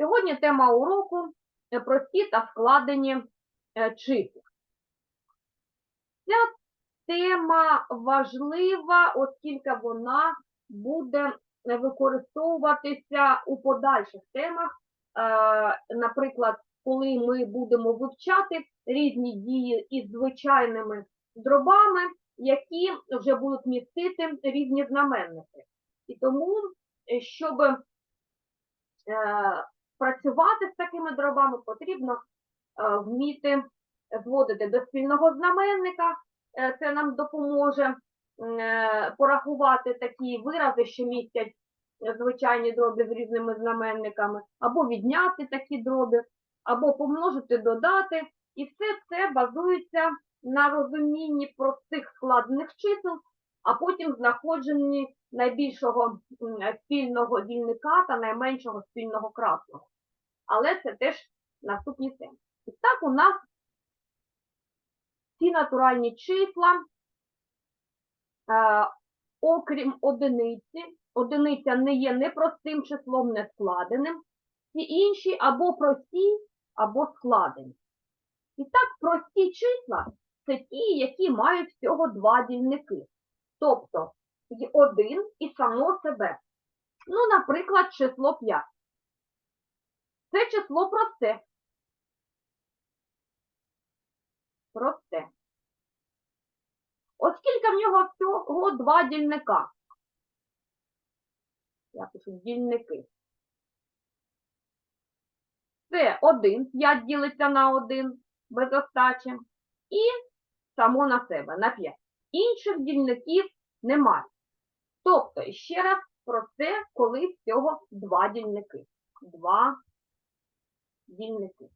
Сьогодні тема уроку прості та складені е, числа. Ця тема важлива, оскільки вона буде використовуватися у подальших темах. Е, Наприклад, коли ми будемо вивчати різні дії із звичайними дробами, які вже будуть містити різні знаменники. І тому, е, щоб працювати з такими дробами, потрібно е, вміти зводити до спільного знаменника. Е, Це нам допоможе е, порахувати такі вирази, що містять звичайні дроби з різними знаменниками, або відняти такі дроби, або помножити, додати. І все це базується на розумінні простих складених чисел, а потім знаходженні найбільшого спільного дільника та найменшого спільного красного. Але це теж наступні теми. І так у нас ці натуральні числа, е, окрім одиниці, одиниця не є не простим числом, не складеним, всі інші або прості, або складені. І так, прості числа це ті, які мають всього два дільники. Тобто один і само себе. Ну, наприклад, число 5. Це число просте. Просте. Оскільки в нього всього два дільника. Я пишу дільники. Це 1, 5 ділиться на 1 без остачі. І само на себе, на 5. Інших дільників немає. Тобто, ще раз про це, коли всього два дільники. Два дільники.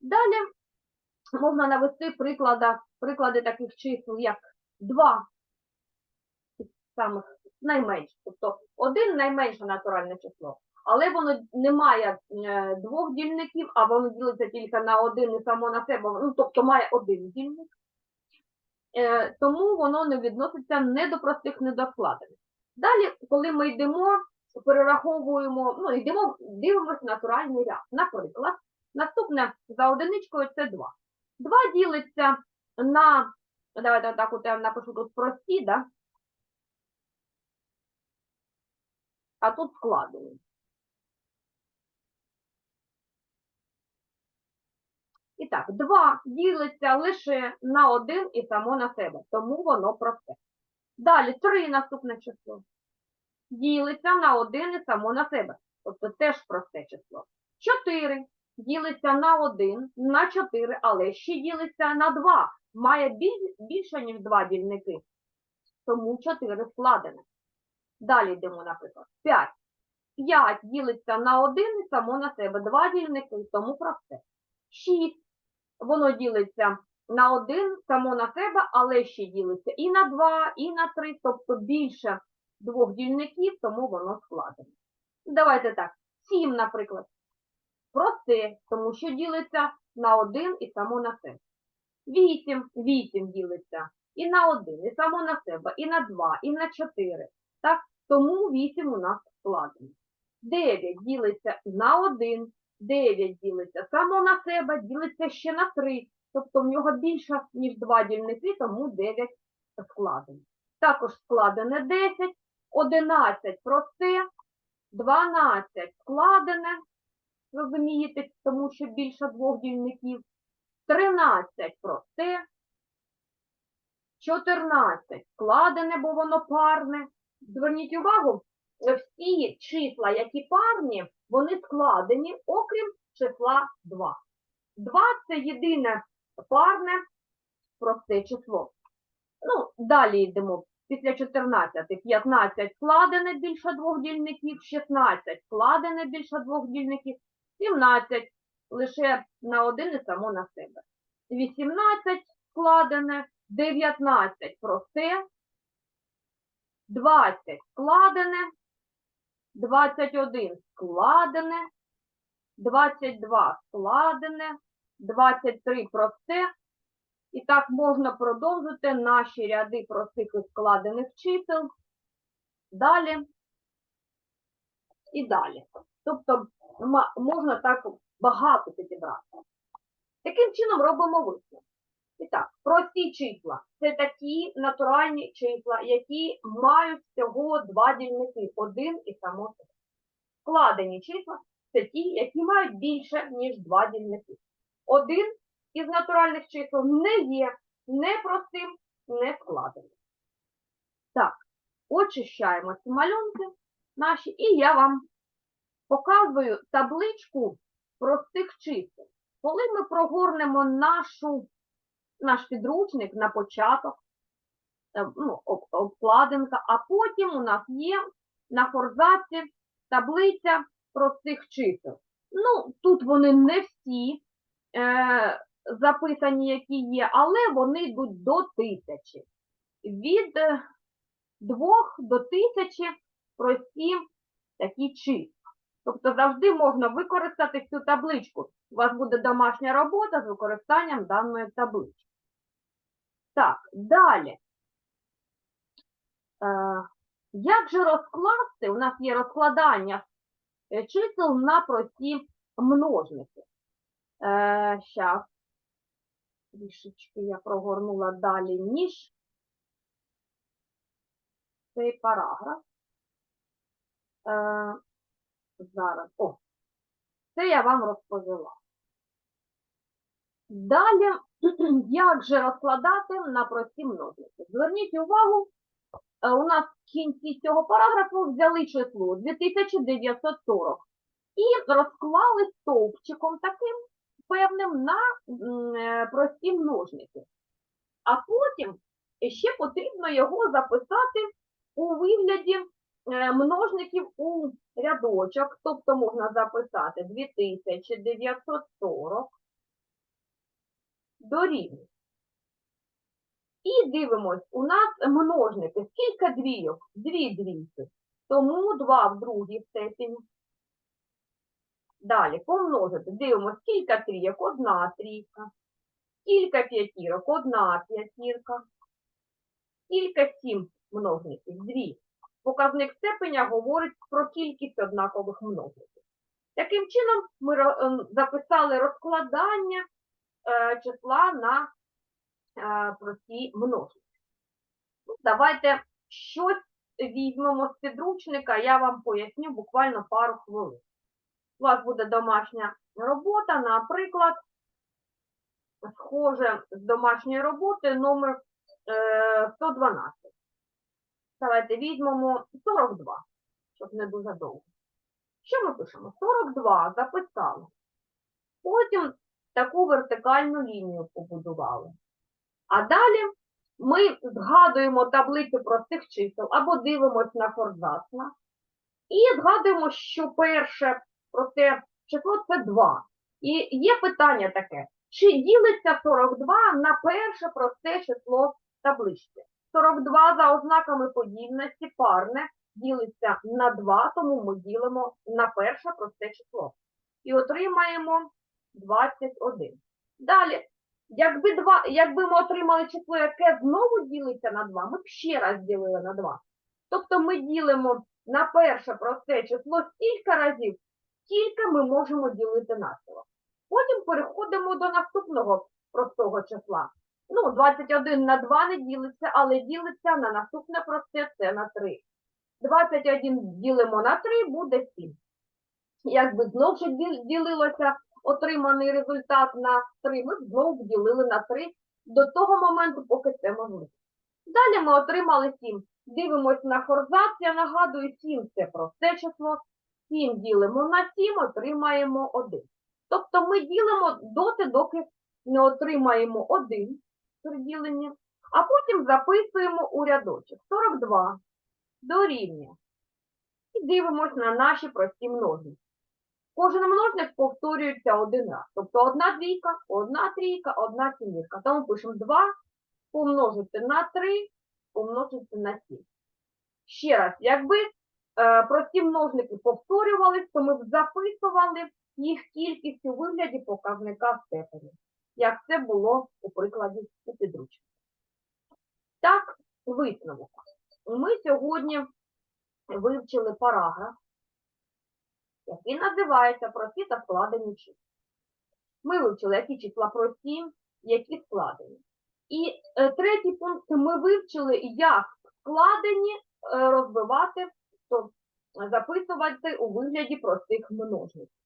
Далі можна навести приклади, приклади таких чисел, як 2 самих найменших. Тобто 1 найменше натуральне число. Але воно не має е, двох дільників, а воно ділиться тільки на один і само на себе. Ну, тобто має один дільник. Е, тому воно не відноситься не до простих, не. Далі, коли ми йдемо, перераховуємо, ну, йдемо, дивимося натуральний ряд. Наприклад, наступне за одиничкою це 2. 2 ділиться на, давайте так от я напишу тут прості, да? а тут складені. І так, 2 ділиться лише на 1 і само на себе, тому воно просте. Далі 3 наступне число. Ділиться на 1 і само на себе, тобто теж просте число. 4 ділиться на 1, на 4, але ще ділиться на 2. Має біль- більше, ніж 2 дільники, тому 4 складене. Далі йдемо, наприклад, 5. 5 ділиться на 1 і само на себе. 2 дільники, тому просте. 6. Воно ділиться на 1 само на себе, але ще ділиться і на 2, і на 3, тобто більше двох дільників, тому воно складене. Давайте так. 7, наприклад. Просте, тому що ділиться на 1 і само на себе. 8, 8 ділиться і на 1, і само на себе, і на 2, і на 4. Так? Тому 8 у нас складено. 9 ділиться на 1, 9 ділиться само на себе, ділиться ще на 3. Тобто в нього більше, ніж 2 дільники, тому 9 складено. Також складене 10, 11 просте, 12 складене, розумієте, тому що більше двох дільників, 13 просте, 14 складене, бо воно парне. Зверніть увагу, всі числа, які парні, вони складені, окрім числа 2. 2 – це єдине парне просте число. Ну, далі йдемо. Після 14, 15 складене більше двох дільників, 16 складене більше двох дільників, 17 лише на один і само на себе. 18 складене, 19 просте, 20 складене, 21 складене, 22 складене, 23 просте. І так можна продовжити наші ряди простих і складених чисел. Далі і далі. Тобто можна так багато підібрати. Таким чином робимо висновок. І так, прості числа це такі натуральні числа, які мають всього два дільники, один і само себе. Складені числа це ті, які мають більше, ніж два дільники. Один із натуральних чисел не є не простим, не складеним. Так, очищаємо ці малюнки наші, і я вам показую табличку простих чисел. Коли ми прогорнемо нашу, наш підручник на початок, е, ну, обкладинка, а потім у нас є на форзаці таблиця простих чисел. Ну, тут вони не всі е, записані, які є, але вони йдуть до тисячі. Від е, двох до тисячі прості такі числа. Тобто завжди можна використати цю табличку. У вас буде домашня робота з використанням даної таблички. Так, далі. Е, як же розкласти? У нас є розкладання е, чисел на прості множники. Е, щас. Трішечки я прогорнула далі, ніж цей параграф. Е, зараз. О, це я вам розповіла. Далі, як же розкладати на прості множники? Зверніть увагу, е, у нас в кінці цього параграфу взяли число 2940 і розклали стовпчиком таким певним на е, прості множники. А потім ще потрібно його записати у вигляді е, множників у рядочок, тобто можна записати 2940 дорівнює. І дивимось, у нас множники. Скільки двійок? Дві двійки. Тому 2 в другій степені. Далі помножити. Дивимось, скільки трійок? Одна трійка. Скільки п'ятірок? Одна п'ятірка. Скільки сім множників? Дві. Показник степеня говорить про кількість однакових множників. Таким чином, ми ем, записали розкладання числа на е, прості множники. Ну, Давайте щось візьмемо з підручника, я вам поясню буквально пару хвилин. У вас буде домашня робота, наприклад, схоже з домашньої роботи номер е, 112. Давайте візьмемо 42, щоб не дуже довго. Що ми пишемо? 42 записали. Потім таку вертикальну лінію побудували. А далі ми згадуємо таблицю простих чисел або дивимось на форзац наш, і згадуємо, що перше просте число це 2. І є питання таке, чи ділиться 42 на перше просте число в табличці? 42 за ознаками подібності парне ділиться на 2, тому ми ділимо на перше просте число. І отримаємо 21. Далі, якби, два, якби ми отримали число, яке знову ділиться на 2, ми б ще раз ділили на 2. Тобто ми ділимо на перше просте число стільки разів, скільки ми можемо ділити навпіл. Потім переходимо до наступного простого числа. Ну, 21 на 2 не ділиться, але ділиться на наступне просте, це на 3. 21 ділимо на 3, буде 7. Якби знову ж ділилося отриманий результат на 3, ми знову ділили на 3 до того моменту, поки це можливо. Далі ми отримали 7. Дивимось на форзац, я нагадую, 7 це просте число. 7 ділимо на 7, отримаємо 1. Тобто ми ділимо доти, доки не отримаємо 1 при діленні, а потім записуємо у рядочок 42 дорівнює. І дивимось на наші прості множники. Кожен множник повторюється один раз. Тобто одна двійка, одна трійка, одна сімірка. Тому пишемо 2 помножити на 3, помножити на 7. Ще раз, якби е, прості множники повторювались, то ми б записували їх кількість у вигляді показника степені, як це було у прикладі у підручнику. Так, висновок. Ми сьогодні вивчили параграф який називається прості та складені числа. Ми вивчили, які числа прості, які складені. І е, третій пункт ми вивчили, як складені е, розбивати, тобто записувати у вигляді простих множників.